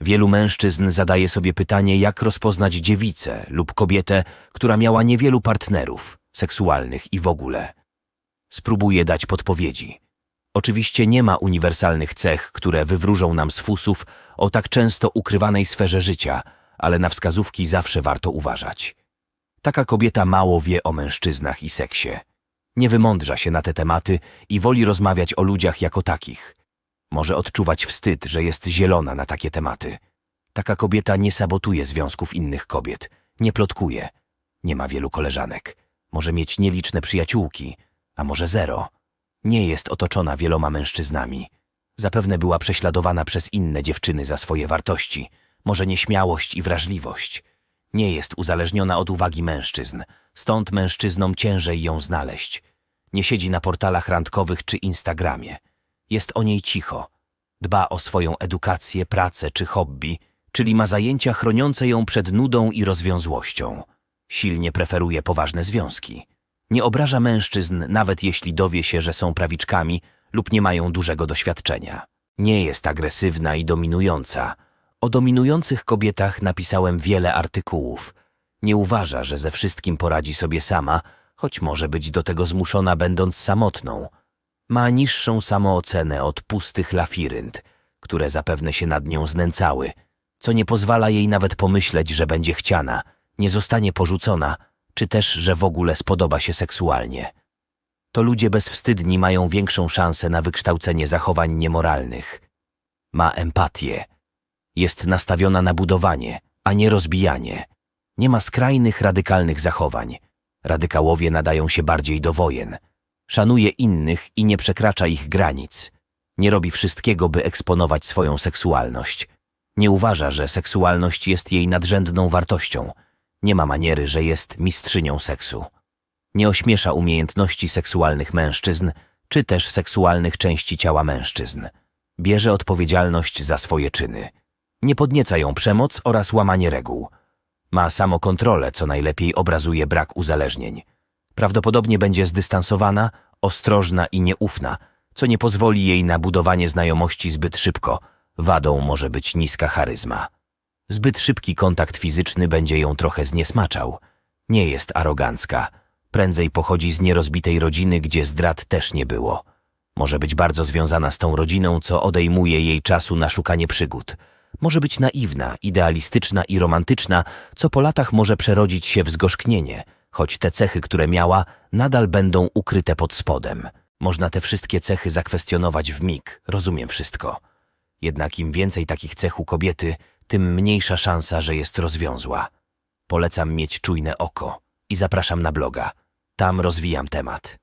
Wielu mężczyzn zadaje sobie pytanie, jak rozpoznać dziewicę lub kobietę, która miała niewielu partnerów seksualnych i w ogóle. Spróbuję dać podpowiedzi. Oczywiście nie ma uniwersalnych cech, które wywróżą nam z fusów o tak często ukrywanej sferze życia, ale na wskazówki zawsze warto uważać. Taka kobieta mało wie o mężczyznach i seksie. Nie wymądrza się na te tematy i woli rozmawiać o ludziach jako takich. Może odczuwać wstyd, że jest zielona na takie tematy. Taka kobieta nie sabotuje związków innych kobiet, nie plotkuje, nie ma wielu koleżanek, może mieć nieliczne przyjaciółki, a może zero. Nie jest otoczona wieloma mężczyznami. Zapewne była prześladowana przez inne dziewczyny za swoje wartości, może nieśmiałość i wrażliwość. Nie jest uzależniona od uwagi mężczyzn, stąd mężczyznom ciężej ją znaleźć. Nie siedzi na portalach randkowych czy Instagramie. Jest o niej cicho. Dba o swoją edukację, pracę czy hobby, czyli ma zajęcia chroniące ją przed nudą i rozwiązłością. Silnie preferuje poważne związki. Nie obraża mężczyzn, nawet jeśli dowie się, że są prawiczkami lub nie mają dużego doświadczenia. Nie jest agresywna i dominująca. O dominujących kobietach napisałem wiele artykułów. Nie uważa, że ze wszystkim poradzi sobie sama, choć może być do tego zmuszona będąc samotną. Ma niższą samoocenę od pustych lafirynt, które zapewne się nad nią znęcały, co nie pozwala jej nawet pomyśleć, że będzie chciana, nie zostanie porzucona, czy też, że w ogóle spodoba się seksualnie. To ludzie bezwstydni mają większą szansę na wykształcenie zachowań niemoralnych. Ma empatię. Jest nastawiona na budowanie, a nie rozbijanie. Nie ma skrajnych, radykalnych zachowań. Radykałowie nadają się bardziej do wojen. Szanuje innych i nie przekracza ich granic. Nie robi wszystkiego, by eksponować swoją seksualność. Nie uważa, że seksualność jest jej nadrzędną wartością. Nie ma maniery, że jest mistrzynią seksu. Nie ośmiesza umiejętności seksualnych mężczyzn, czy też seksualnych części ciała mężczyzn. Bierze odpowiedzialność za swoje czyny. Nie podnieca ją przemoc oraz łamanie reguł. Ma samokontrolę, co najlepiej obrazuje brak uzależnień. Prawdopodobnie będzie zdystansowana, ostrożna i nieufna, co nie pozwoli jej na budowanie znajomości zbyt szybko. Wadą może być niska charyzma. Zbyt szybki kontakt fizyczny będzie ją trochę zniesmaczał. Nie jest arogancka. Prędzej pochodzi z nierozbitej rodziny, gdzie zdrad też nie było. Może być bardzo związana z tą rodziną, co odejmuje jej czasu na szukanie przygód. Może być naiwna, idealistyczna i romantyczna, co po latach może przerodzić się w zgorzknienie, choć te cechy, które miała, nadal będą ukryte pod spodem. Można te wszystkie cechy zakwestionować w mig, rozumiem wszystko. Jednak im więcej takich cech u kobiety, tym mniejsza szansa, że jest rozwiązła. Polecam mieć czujne oko i zapraszam na bloga. Tam rozwijam temat.